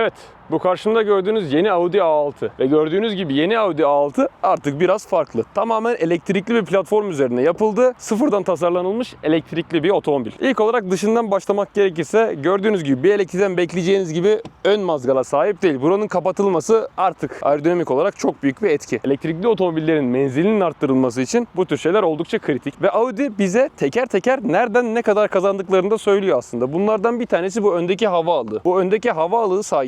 Evet, bu karşımda gördüğünüz yeni Audi A6 ve gördüğünüz gibi yeni Audi A6 artık biraz farklı. Tamamen elektrikli bir platform üzerine yapıldı. Sıfırdan tasarlanılmış elektrikli bir otomobil. İlk olarak dışından başlamak gerekirse gördüğünüz gibi bir elektrikten bekleyeceğiniz gibi ön mazgala sahip değil. Buranın kapatılması artık aerodinamik olarak çok büyük bir etki. Elektrikli otomobillerin menzilinin arttırılması için bu tür şeyler oldukça kritik. Ve Audi bize teker teker nereden ne kadar kazandıklarını da söylüyor aslında. Bunlardan bir tanesi bu öndeki hava alığı. Bu öndeki hava alığı sayesinde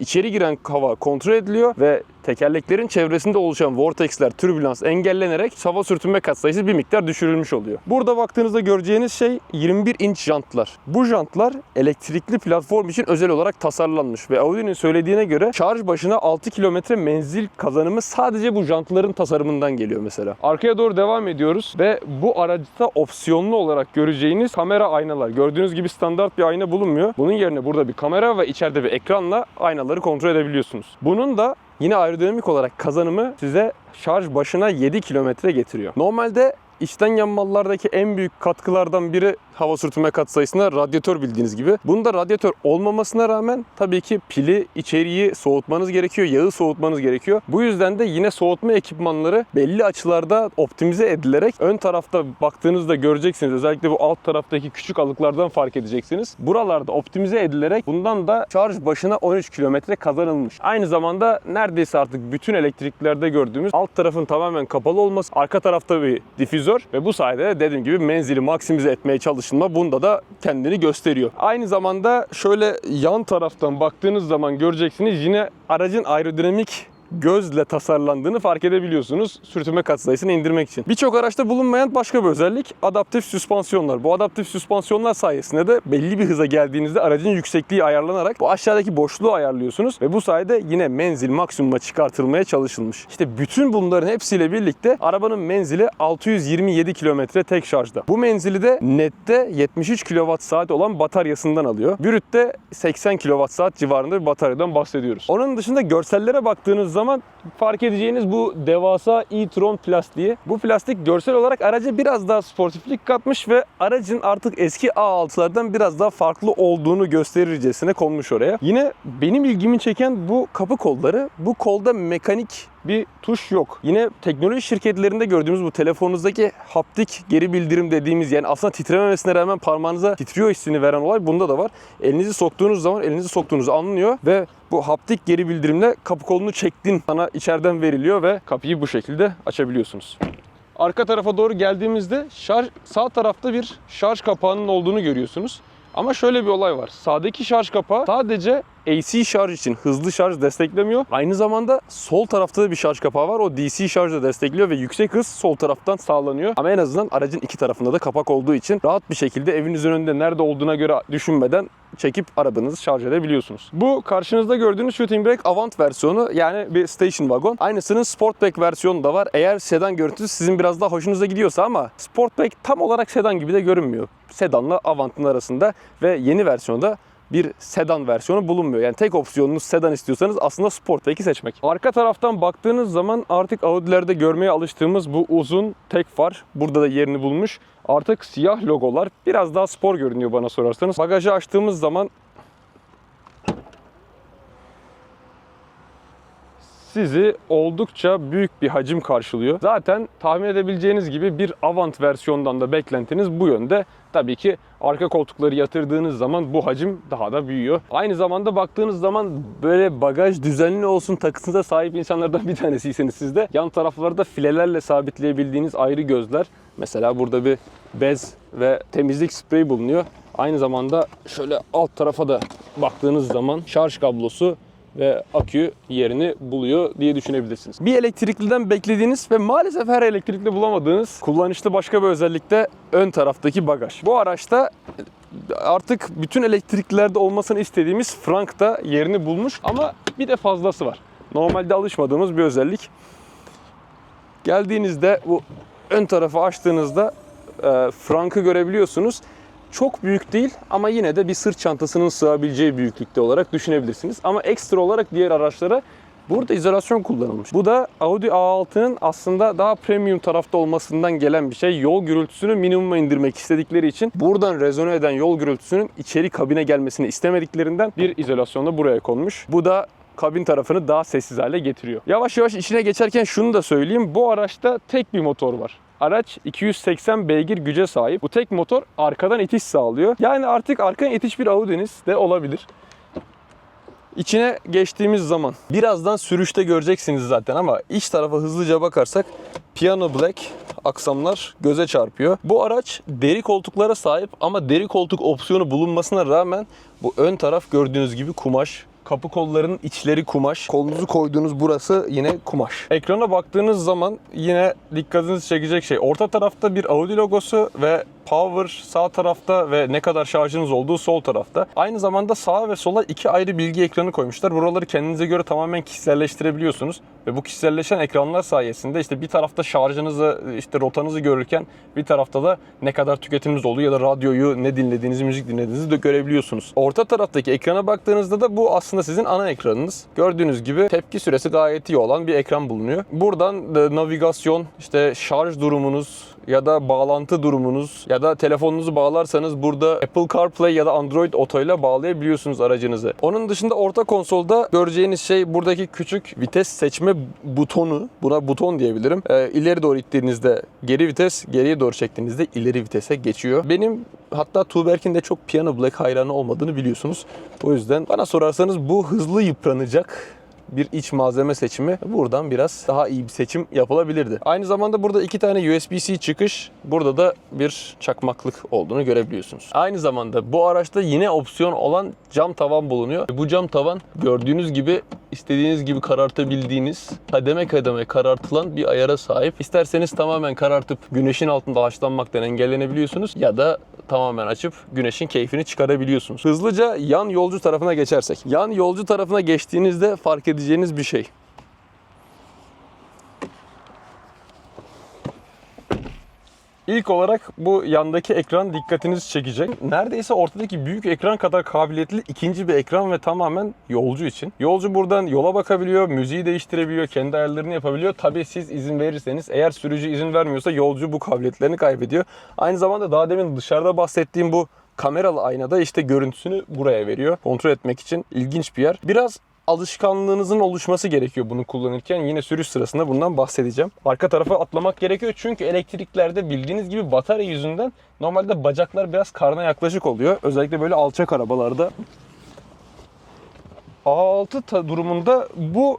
içeri giren hava kontrol ediliyor ve tekerleklerin çevresinde oluşan vortexler, türbülans engellenerek hava sürtünme katsayısı bir miktar düşürülmüş oluyor. Burada baktığınızda göreceğiniz şey 21 inç jantlar. Bu jantlar elektrikli platform için özel olarak tasarlanmış ve Audi'nin söylediğine göre şarj başına 6 kilometre menzil kazanımı sadece bu jantların tasarımından geliyor mesela. Arkaya doğru devam ediyoruz ve bu araçta opsiyonlu olarak göreceğiniz kamera aynalar. Gördüğünüz gibi standart bir ayna bulunmuyor. Bunun yerine burada bir kamera ve içeride bir ekranla aynaları kontrol edebiliyorsunuz. Bunun da Yine aerodinamik olarak kazanımı size şarj başına 7 kilometre getiriyor. Normalde içten yanmalılardaki en büyük katkılardan biri hava sürtünme katsayısına radyatör bildiğiniz gibi. Bunda radyatör olmamasına rağmen tabii ki pili, içeriği soğutmanız gerekiyor, yağı soğutmanız gerekiyor. Bu yüzden de yine soğutma ekipmanları belli açılarda optimize edilerek ön tarafta baktığınızda göreceksiniz. Özellikle bu alt taraftaki küçük alıklardan fark edeceksiniz. Buralarda optimize edilerek bundan da şarj başına 13 kilometre kazanılmış. Aynı zamanda neredeyse artık bütün elektriklerde gördüğümüz alt tarafın tamamen kapalı olması, arka tarafta bir difüzör ve bu sayede de dediğim gibi menzili maksimize etmeye çalışılma bunda da kendini gösteriyor. Aynı zamanda şöyle yan taraftan baktığınız zaman göreceksiniz yine aracın aerodinamik gözle tasarlandığını fark edebiliyorsunuz sürtünme katsayısını indirmek için. Birçok araçta bulunmayan başka bir özellik adaptif süspansiyonlar. Bu adaptif süspansiyonlar sayesinde de belli bir hıza geldiğinizde aracın yüksekliği ayarlanarak bu aşağıdaki boşluğu ayarlıyorsunuz ve bu sayede yine menzil maksimuma çıkartılmaya çalışılmış. İşte bütün bunların hepsiyle birlikte arabanın menzili 627 kilometre tek şarjda. Bu menzili de nette 73 kWh olan bataryasından alıyor. Brütte 80 kWh civarında bir bataryadan bahsediyoruz. Onun dışında görsellere baktığınız zaman fark edeceğiniz bu devasa e-tron plastiği. Bu plastik görsel olarak araca biraz daha sportiflik katmış ve aracın artık eski A6'lardan biraz daha farklı olduğunu gösterircesine konmuş oraya. Yine benim ilgimi çeken bu kapı kolları. Bu kolda mekanik bir tuş yok. Yine teknoloji şirketlerinde gördüğümüz bu telefonunuzdaki haptik geri bildirim dediğimiz yani aslında titrememesine rağmen parmağınıza titriyor hissini veren olay bunda da var. Elinizi soktuğunuz zaman elinizi soktuğunuzu anlıyor ve bu haptik geri bildirimle kapı kolunu çektin sana içeriden veriliyor ve kapıyı bu şekilde açabiliyorsunuz. Arka tarafa doğru geldiğimizde şarj, sağ tarafta bir şarj kapağının olduğunu görüyorsunuz. Ama şöyle bir olay var. Sağdaki şarj kapağı sadece AC şarj için hızlı şarj desteklemiyor. Aynı zamanda sol tarafta da bir şarj kapağı var. O DC şarj da destekliyor ve yüksek hız sol taraftan sağlanıyor. Ama en azından aracın iki tarafında da kapak olduğu için rahat bir şekilde evinizin önünde nerede olduğuna göre düşünmeden çekip arabanızı şarj edebiliyorsunuz. Bu karşınızda gördüğünüz Shooting Brake Avant versiyonu yani bir station wagon. Aynısının Sportback versiyonu da var. Eğer sedan görüntüsü sizin biraz daha hoşunuza gidiyorsa ama Sportback tam olarak sedan gibi de görünmüyor. Sedanla Avant'ın arasında ve yeni versiyonda bir sedan versiyonu bulunmuyor. Yani tek opsiyonunuz sedan istiyorsanız aslında Sportback'i seçmek. Arka taraftan baktığınız zaman artık Audi'lerde görmeye alıştığımız bu uzun tek far burada da yerini bulmuş. Artık siyah logolar biraz daha spor görünüyor bana sorarsanız. Bagajı açtığımız zaman sizi oldukça büyük bir hacim karşılıyor. Zaten tahmin edebileceğiniz gibi bir Avant versiyondan da beklentiniz bu yönde. Tabii ki arka koltukları yatırdığınız zaman bu hacim daha da büyüyor. Aynı zamanda baktığınız zaman böyle bagaj düzenli olsun takısına sahip insanlardan bir tanesiyseniz siz de yan taraflarda filelerle sabitleyebildiğiniz ayrı gözler. Mesela burada bir bez ve temizlik spreyi bulunuyor. Aynı zamanda şöyle alt tarafa da baktığınız zaman şarj kablosu ve akü yerini buluyor diye düşünebilirsiniz. Bir elektrikliden beklediğiniz ve maalesef her elektrikli bulamadığınız kullanışlı başka bir özellik de ön taraftaki bagaj. Bu araçta artık bütün elektriklilerde olmasını istediğimiz frank da yerini bulmuş ama bir de fazlası var. Normalde alışmadığımız bir özellik. Geldiğinizde bu ön tarafı açtığınızda e, frankı görebiliyorsunuz. Çok büyük değil ama yine de bir sırt çantasının sığabileceği büyüklükte olarak düşünebilirsiniz. Ama ekstra olarak diğer araçlara Burada izolasyon kullanılmış. Bu da Audi A6'nın aslında daha premium tarafta olmasından gelen bir şey. Yol gürültüsünü minimuma indirmek istedikleri için buradan rezone eden yol gürültüsünün içeri kabine gelmesini istemediklerinden bir izolasyon da buraya konmuş. Bu da kabin tarafını daha sessiz hale getiriyor. Yavaş yavaş içine geçerken şunu da söyleyeyim. Bu araçta tek bir motor var. Araç 280 beygir güce sahip. Bu tek motor arkadan itiş sağlıyor. Yani artık arkadan itiş bir Audi'niz de olabilir. İçine geçtiğimiz zaman birazdan sürüşte göreceksiniz zaten ama iç tarafa hızlıca bakarsak Piano Black aksamlar göze çarpıyor. Bu araç deri koltuklara sahip ama deri koltuk opsiyonu bulunmasına rağmen bu ön taraf gördüğünüz gibi kumaş. Kapı kollarının içleri kumaş. Kolunuzu koyduğunuz burası yine kumaş. Ekrana baktığınız zaman yine dikkatinizi çekecek şey. Orta tarafta bir Audi logosu ve Power sağ tarafta ve ne kadar şarjınız olduğu sol tarafta. Aynı zamanda sağa ve sola iki ayrı bilgi ekranı koymuşlar. Buraları kendinize göre tamamen kişiselleştirebiliyorsunuz. Ve bu kişiselleşen ekranlar sayesinde işte bir tarafta şarjınızı, işte rotanızı görürken bir tarafta da ne kadar tüketiminiz olduğu ya da radyoyu ne dinlediğinizi, müzik dinlediğinizi de görebiliyorsunuz. Orta taraftaki ekrana baktığınızda da bu aslında sizin ana ekranınız. Gördüğünüz gibi tepki süresi gayet iyi olan bir ekran bulunuyor. Buradan da navigasyon, işte şarj durumunuz, ya da bağlantı durumunuz ya da telefonunuzu bağlarsanız burada Apple CarPlay ya da Android Auto ile bağlayabiliyorsunuz aracınızı. Onun dışında orta konsolda göreceğiniz şey buradaki küçük vites seçme butonu. Buna buton diyebilirim. Ee, ileri doğru ittiğinizde geri vites, geriye doğru çektiğinizde ileri vitese geçiyor. Benim hatta Tuğberk'in de çok Piano Black hayranı olmadığını biliyorsunuz. O yüzden bana sorarsanız bu hızlı yıpranacak bir iç malzeme seçimi buradan biraz daha iyi bir seçim yapılabilirdi. Aynı zamanda burada iki tane USB-C çıkış, burada da bir çakmaklık olduğunu görebiliyorsunuz. Aynı zamanda bu araçta yine opsiyon olan cam tavan bulunuyor. Bu cam tavan gördüğünüz gibi istediğiniz gibi karartabildiğiniz kademe kademe karartılan bir ayara sahip. İsterseniz tamamen karartıp güneşin altında haşlanmaktan engellenebiliyorsunuz ya da tamamen açıp güneşin keyfini çıkarabiliyorsunuz. Hızlıca yan yolcu tarafına geçersek. Yan yolcu tarafına geçtiğinizde fark edeceğiniz bir şey. İlk olarak bu yandaki ekran dikkatinizi çekecek. Neredeyse ortadaki büyük ekran kadar kabiliyetli ikinci bir ekran ve tamamen yolcu için. Yolcu buradan yola bakabiliyor, müziği değiştirebiliyor, kendi ayarlarını yapabiliyor. Tabii siz izin verirseniz, eğer sürücü izin vermiyorsa yolcu bu kabiliyetlerini kaybediyor. Aynı zamanda daha demin dışarıda bahsettiğim bu kameralı aynada işte görüntüsünü buraya veriyor. Kontrol etmek için ilginç bir yer. Biraz alışkanlığınızın oluşması gerekiyor bunu kullanırken. Yine sürüş sırasında bundan bahsedeceğim. Arka tarafa atlamak gerekiyor çünkü elektriklerde bildiğiniz gibi batarya yüzünden normalde bacaklar biraz karna yaklaşık oluyor. Özellikle böyle alçak arabalarda. A6 ta- durumunda bu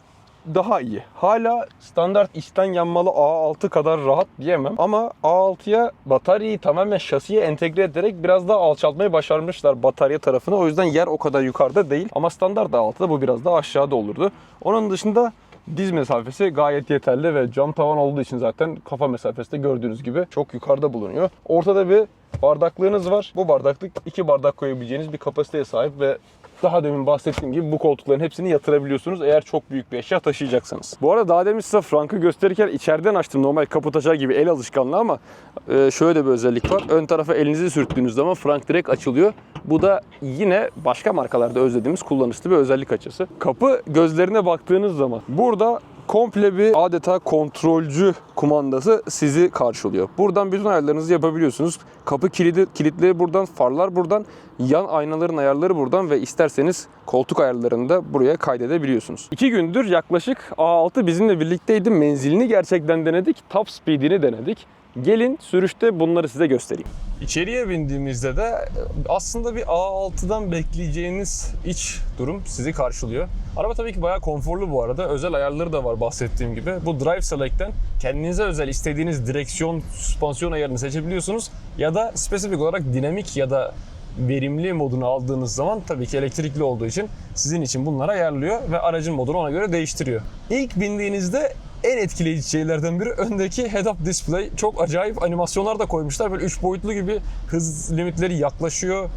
daha iyi. Hala standart içten yanmalı A6 kadar rahat diyemem ama A6'ya bataryayı tamamen şasiye entegre ederek biraz daha alçaltmayı başarmışlar batarya tarafını. O yüzden yer o kadar yukarıda değil ama standart A6'da bu biraz daha aşağıda olurdu. Onun dışında diz mesafesi gayet yeterli ve cam tavan olduğu için zaten kafa mesafesi de gördüğünüz gibi çok yukarıda bulunuyor. Ortada bir bardaklığınız var. Bu bardaklık iki bardak koyabileceğiniz bir kapasiteye sahip ve daha demin bahsettiğim gibi bu koltukların hepsini yatırabiliyorsunuz eğer çok büyük bir eşya taşıyacaksanız. Bu arada daha demin size Frank'ı gösterirken içeriden açtım normal kaput açar gibi el alışkanlığı ama e, şöyle de bir özellik var. Ön tarafa elinizi sürttüğünüz zaman Frank direkt açılıyor. Bu da yine başka markalarda özlediğimiz kullanışlı bir özellik açısı. Kapı gözlerine baktığınız zaman burada komple bir adeta kontrolcü kumandası sizi karşılıyor. Buradan bütün ayarlarınızı yapabiliyorsunuz. Kapı kilidi, kilitleri buradan, farlar buradan, yan aynaların ayarları buradan ve isterseniz koltuk ayarlarını da buraya kaydedebiliyorsunuz. İki gündür yaklaşık A6 bizimle birlikteydi. Menzilini gerçekten denedik. Top speed'ini denedik. Gelin sürüşte bunları size göstereyim. İçeriye bindiğimizde de aslında bir A6'dan bekleyeceğiniz iç durum sizi karşılıyor. Araba tabii ki bayağı konforlu bu arada. Özel ayarları da var bahsettiğim gibi. Bu Drive Select'ten kendinize özel istediğiniz direksiyon, süspansiyon ayarını seçebiliyorsunuz. Ya da spesifik olarak dinamik ya da verimli modunu aldığınız zaman tabii ki elektrikli olduğu için sizin için bunları ayarlıyor ve aracın modunu ona göre değiştiriyor. İlk bindiğinizde en etkileyici şeylerden biri öndeki head-up display. Çok acayip animasyonlar da koymuşlar. Böyle 3 boyutlu gibi hız limitleri yaklaşıyor.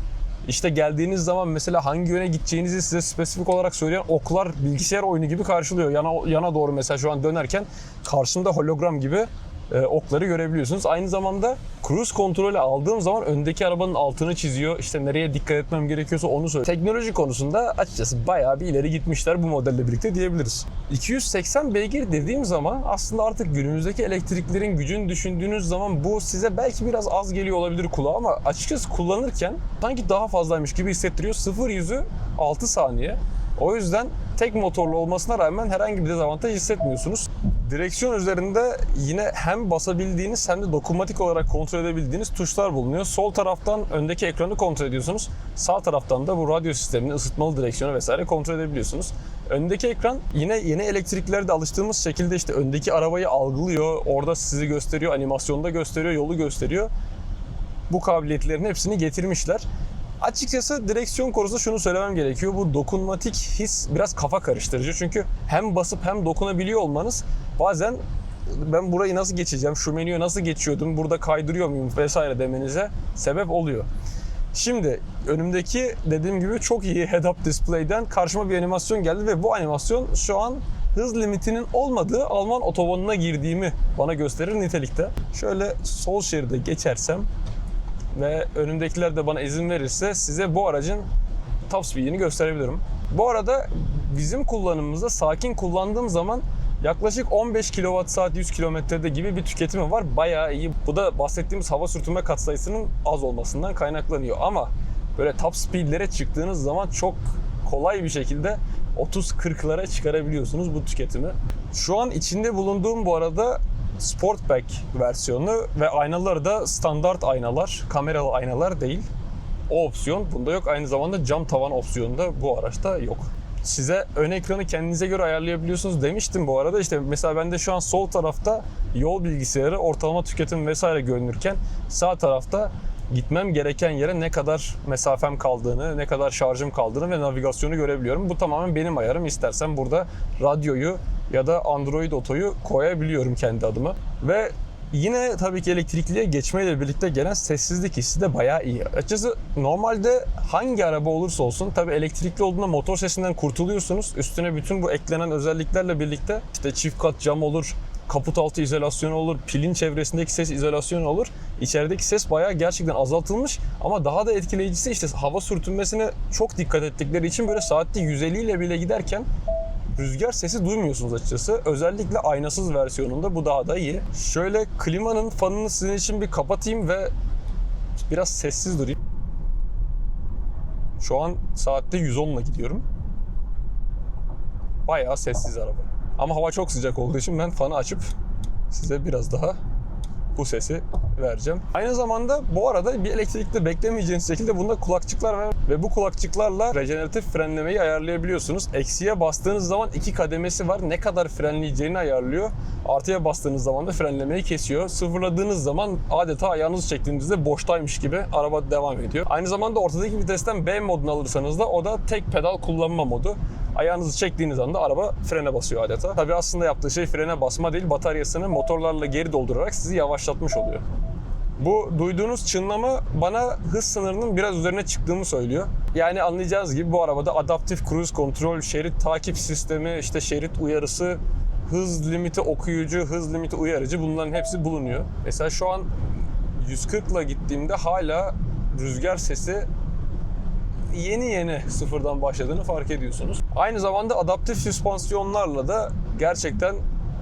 İşte geldiğiniz zaman mesela hangi yöne gideceğinizi size spesifik olarak söyleyen oklar bilgisayar oyunu gibi karşılıyor. Yana, yana doğru mesela şu an dönerken karşımda hologram gibi e, okları görebiliyorsunuz. Aynı zamanda cruise kontrolü aldığım zaman öndeki arabanın altını çiziyor. İşte nereye dikkat etmem gerekiyorsa onu söylüyor. Teknoloji konusunda açıkçası bayağı bir ileri gitmişler bu modelle birlikte diyebiliriz. 280 beygir dediğim zaman aslında artık günümüzdeki elektriklerin gücünü düşündüğünüz zaman bu size belki biraz az geliyor olabilir kulağa ama açıkçası kullanırken sanki daha fazlaymış gibi hissettiriyor. 0 yüzü 6 saniye. O yüzden tek motorlu olmasına rağmen herhangi bir dezavantaj hissetmiyorsunuz. Direksiyon üzerinde yine hem basabildiğiniz hem de dokunmatik olarak kontrol edebildiğiniz tuşlar bulunuyor. Sol taraftan öndeki ekranı kontrol ediyorsunuz. Sağ taraftan da bu radyo sistemini, ısıtmalı direksiyonu vesaire kontrol edebiliyorsunuz. Öndeki ekran yine yeni elektriklerde alıştığımız şekilde işte öndeki arabayı algılıyor. Orada sizi gösteriyor, animasyonda gösteriyor, yolu gösteriyor. Bu kabiliyetlerin hepsini getirmişler. Açıkçası direksiyon konusunda şunu söylemem gerekiyor. Bu dokunmatik his biraz kafa karıştırıcı. Çünkü hem basıp hem dokunabiliyor olmanız bazen ben burayı nasıl geçeceğim, şu menüye nasıl geçiyordum, burada kaydırıyor muyum vesaire demenize sebep oluyor. Şimdi önümdeki dediğim gibi çok iyi head-up display'den karşıma bir animasyon geldi ve bu animasyon şu an hız limitinin olmadığı Alman otobanına girdiğimi bana gösterir nitelikte. Şöyle sol şeride geçersem ve önümdekiler de bana izin verirse size bu aracın top speed'ini gösterebilirim. Bu arada bizim kullanımımızda sakin kullandığım zaman yaklaşık 15 kWh 100 kilometrede gibi bir tüketimi var. Bayağı iyi. Bu da bahsettiğimiz hava sürtünme katsayısının az olmasından kaynaklanıyor. Ama böyle top speed'lere çıktığınız zaman çok kolay bir şekilde 30-40'lara çıkarabiliyorsunuz bu tüketimi. Şu an içinde bulunduğum bu arada Sportback versiyonu ve aynaları da standart aynalar, kameralı aynalar değil. O opsiyon bunda yok. Aynı zamanda cam tavan opsiyonu da bu araçta yok. Size ön ekranı kendinize göre ayarlayabiliyorsunuz demiştim bu arada. İşte mesela bende şu an sol tarafta yol bilgisayarı, ortalama tüketim vesaire görünürken sağ tarafta gitmem gereken yere ne kadar mesafem kaldığını, ne kadar şarjım kaldığını ve navigasyonu görebiliyorum. Bu tamamen benim ayarım. İstersen burada radyoyu ya da Android Auto'yu koyabiliyorum kendi adıma. Ve yine tabii ki elektrikliye geçmeyle birlikte gelen sessizlik hissi de bayağı iyi. Açıkçası normalde hangi araba olursa olsun tabii elektrikli olduğunda motor sesinden kurtuluyorsunuz. Üstüne bütün bu eklenen özelliklerle birlikte işte çift kat cam olur, kaput altı izolasyonu olur, pilin çevresindeki ses izolasyonu olur. İçerideki ses bayağı gerçekten azaltılmış ama daha da etkileyicisi işte hava sürtünmesine çok dikkat ettikleri için böyle saatte 150 ile bile giderken rüzgar sesi duymuyorsunuz açıkçası. Özellikle aynasız versiyonunda bu daha da iyi. Şöyle klimanın fanını sizin için bir kapatayım ve biraz sessiz durayım. Şu an saatte 110 ile gidiyorum. Bayağı sessiz araba. Ama hava çok sıcak olduğu için ben fanı açıp size biraz daha bu sesi vereceğim. Aynı zamanda bu arada bir elektrikte beklemeyeceğiniz şekilde bunda kulakçıklar var ve bu kulakçıklarla rejeneratif frenlemeyi ayarlayabiliyorsunuz. Eksiye bastığınız zaman iki kademesi var. Ne kadar frenleyeceğini ayarlıyor. Artıya bastığınız zaman da frenlemeyi kesiyor. Sıfırladığınız zaman adeta ayağınızı çektiğinizde boştaymış gibi araba devam ediyor. Aynı zamanda ortadaki vitesten B modunu alırsanız da o da tek pedal kullanma modu. Ayağınızı çektiğiniz anda araba frene basıyor adeta. Tabi aslında yaptığı şey frene basma değil, bataryasını motorlarla geri doldurarak sizi yavaşlatmış oluyor. Bu duyduğunuz çınlama bana hız sınırının biraz üzerine çıktığımı söylüyor. Yani anlayacağınız gibi bu arabada adaptif cruise kontrol, şerit takip sistemi, işte şerit uyarısı, hız limiti okuyucu, hız limiti uyarıcı bunların hepsi bulunuyor. Mesela şu an 140 ile gittiğimde hala rüzgar sesi yeni yeni sıfırdan başladığını fark ediyorsunuz. Aynı zamanda adaptif süspansiyonlarla da gerçekten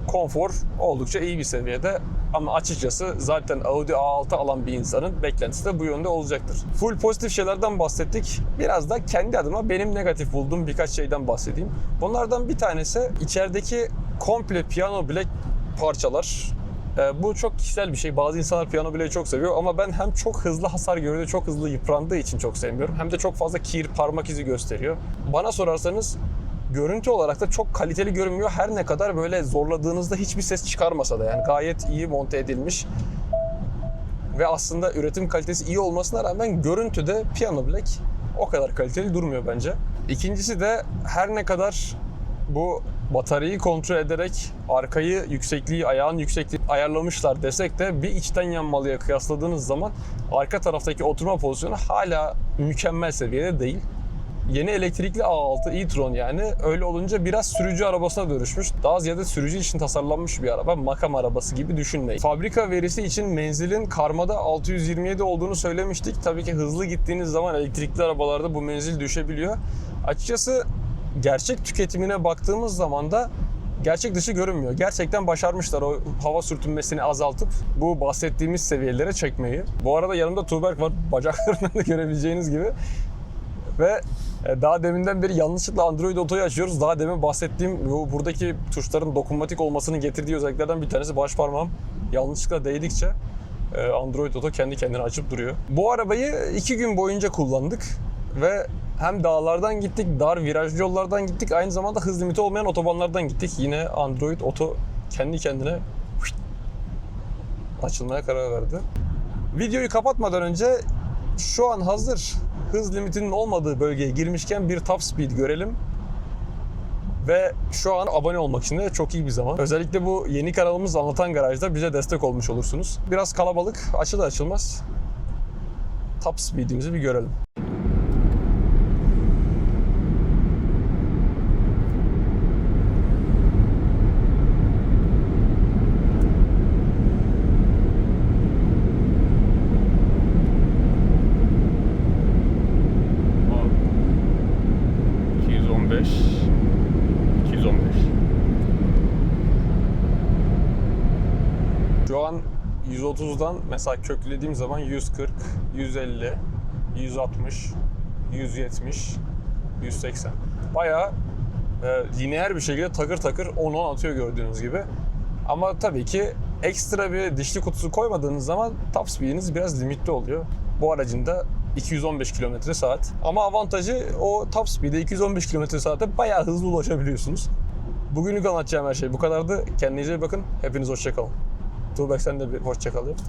konfor oldukça iyi bir seviyede. Ama açıkçası zaten Audi A6 alan bir insanın beklentisi de bu yönde olacaktır. Full pozitif şeylerden bahsettik. Biraz da kendi adıma benim negatif bulduğum birkaç şeyden bahsedeyim. Bunlardan bir tanesi içerideki komple piyano bilek parçalar. Ee, bu çok kişisel bir şey. Bazı insanlar piyano bileği çok seviyor ama ben hem çok hızlı hasar görüyor, çok hızlı yıprandığı için çok sevmiyorum. Hem de çok fazla kir, parmak izi gösteriyor. Bana sorarsanız görüntü olarak da çok kaliteli görünmüyor. Her ne kadar böyle zorladığınızda hiçbir ses çıkarmasa da yani gayet iyi monte edilmiş. Ve aslında üretim kalitesi iyi olmasına rağmen görüntüde piyano bilek o kadar kaliteli durmuyor bence. İkincisi de her ne kadar bu bataryayı kontrol ederek arkayı yüksekliği, ayağın yüksekliği ayarlamışlar desek de bir içten yanmalıya kıyasladığınız zaman arka taraftaki oturma pozisyonu hala mükemmel seviyede değil. Yeni elektrikli A6 e-tron yani öyle olunca biraz sürücü arabasına dönüşmüş. Daha ziyade sürücü için tasarlanmış bir araba. Makam arabası gibi düşünmeyin. Fabrika verisi için menzilin karmada 627 olduğunu söylemiştik. Tabii ki hızlı gittiğiniz zaman elektrikli arabalarda bu menzil düşebiliyor. Açıkçası gerçek tüketimine baktığımız zaman da gerçek dışı görünmüyor. Gerçekten başarmışlar o hava sürtünmesini azaltıp bu bahsettiğimiz seviyelere çekmeyi. Bu arada yanımda Tuğberk var. Bacaklarından da görebileceğiniz gibi. Ve e, daha deminden beri yanlışlıkla Android Auto'yu açıyoruz. Daha demin bahsettiğim bu buradaki tuşların dokunmatik olmasının getirdiği özelliklerden bir tanesi baş parmağım yanlışlıkla değdikçe e, Android Auto kendi kendine açıp duruyor. Bu arabayı iki gün boyunca kullandık ve hem dağlardan gittik, dar virajlı yollardan gittik, aynı zamanda hız limiti olmayan otobanlardan gittik. Yine Android Auto kendi kendine açılmaya karar verdi. Videoyu kapatmadan önce şu an hazır hız limitinin olmadığı bölgeye girmişken bir top speed görelim. Ve şu an abone olmak için de çok iyi bir zaman. Özellikle bu yeni kanalımız Anlatan Garaj'da bize destek olmuş olursunuz. Biraz kalabalık, açılır açılmaz top speed'imizi bir görelim. Abi, 215 215 Şu an 130'dan mesela köklediğim zaman 140, 150, 160, 170, 180. Bayağı e, lineer bir şekilde takır takır 10-10 atıyor gördüğünüz gibi. Ama tabii ki ekstra bir dişli kutusu koymadığınız zaman top speed'iniz biraz limitli oluyor. Bu aracın da 215 km saat. Ama avantajı o top speed'e 215 km saate bayağı hızlı ulaşabiliyorsunuz. Bugünlük anlatacağım her şey bu kadardı. Kendinize iyi bakın. Hepiniz hoşçakalın. Tuğbek sen de bir hoşçakal yap.